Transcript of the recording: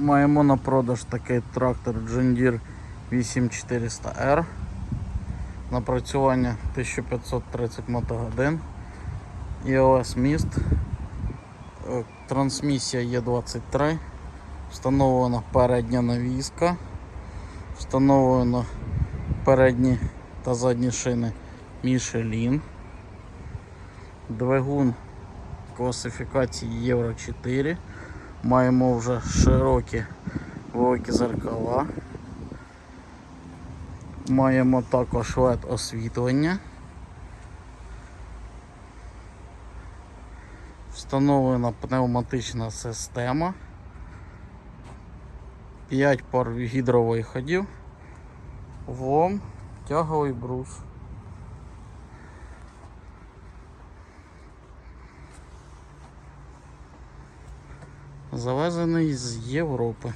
Маємо на продаж такий трактор John Deere 8400R. Напрацювання 1530 мотогодин. EOS міст. Е, Трансмісія Є23. Встановлена передня навіска. Встановлено передні та задні шини Michelin. Двигун класифікації Євро 4. Маємо вже широкі великі зеркала. Маємо також LED освітлення. Встановлена пневматична система. 5 пар гідровиходів. Влом, тяговий брус. Завезений з Європи.